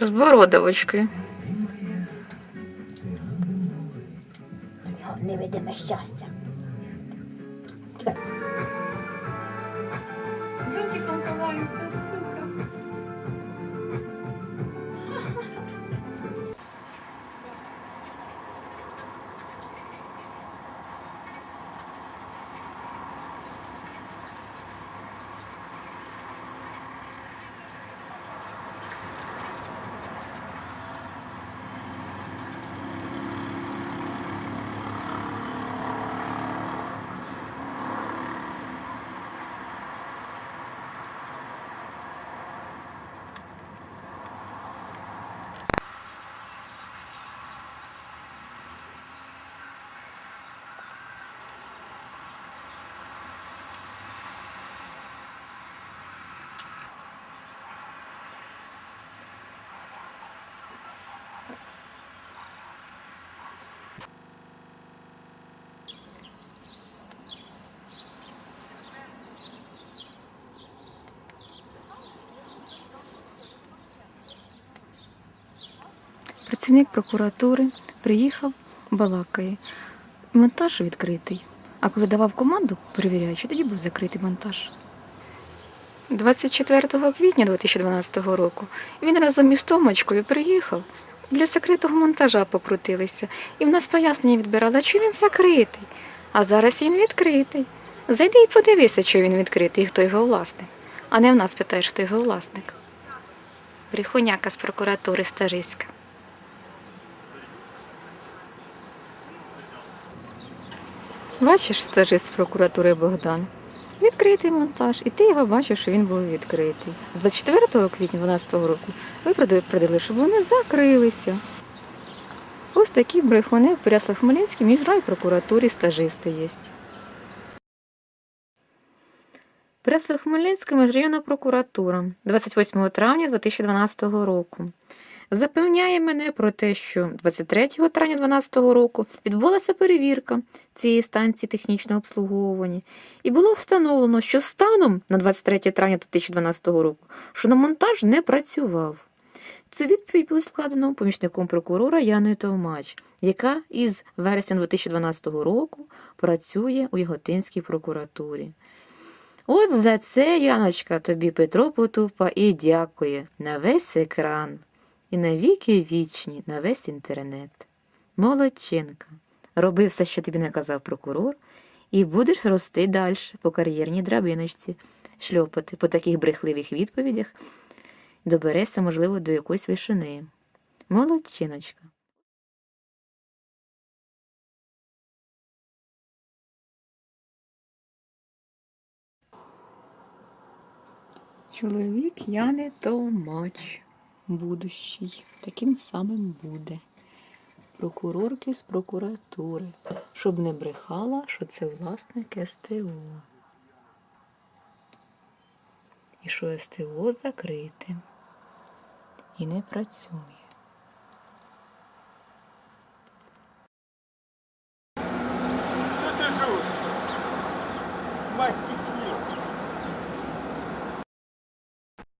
З. Його невидиме щастя. Жовтиком ховається, Працівник прокуратури приїхав, балакає. Монтаж відкритий. А коли давав команду, перевіряючи, тоді був закритий монтаж. 24 квітня 2012 року він разом із Томочкою приїхав. Для закритого монтажа покрутилися. І в нас пояснення відбирали, що він закритий. А зараз він відкритий. Зайди і подивися, що він відкритий і хто його власник. А не в нас питаєш, хто його власник. Брехуняка з прокуратури Стажиська. Бачиш стажист з прокуратури Богдан? Відкритий монтаж, і ти його бачиш, що він був відкритий. 24 квітня 2012 року ви предупредили, щоб вони закрилися. Ось такі брехуни в Переяслав-Хмельницькій міськрай прокуратурі стажисти є. Переяслав-Хмельницька міжрайонна прокуратура 28 травня 2012 року. Запевняє мене про те, що 23 травня 2012 року відбулася перевірка цієї станції технічного обслуговування, і було встановлено, що станом на 23 травня 2012 року шиномонтаж не працював. Цю відповідь було складено помічником прокурора Яною Товмач, яка із вересня 2012 року працює у Яготинській прокуратурі. От за це, Яночка, тобі Петро Потупа і дякує на весь екран і на віки вічні на весь інтернет. Молодчинка. Роби все, що тобі наказав прокурор, і будеш рости далі по кар'єрній драбиночці, шльопати по таких брехливих відповідях, доберешся, можливо, до якоїсь вишини. Молодчиночка. Чоловік Яни Томач, будущий, таким самим буде. Прокурорки з прокуратури, щоб не брехала, що це власник СТО. І що СТО закрите і не працює.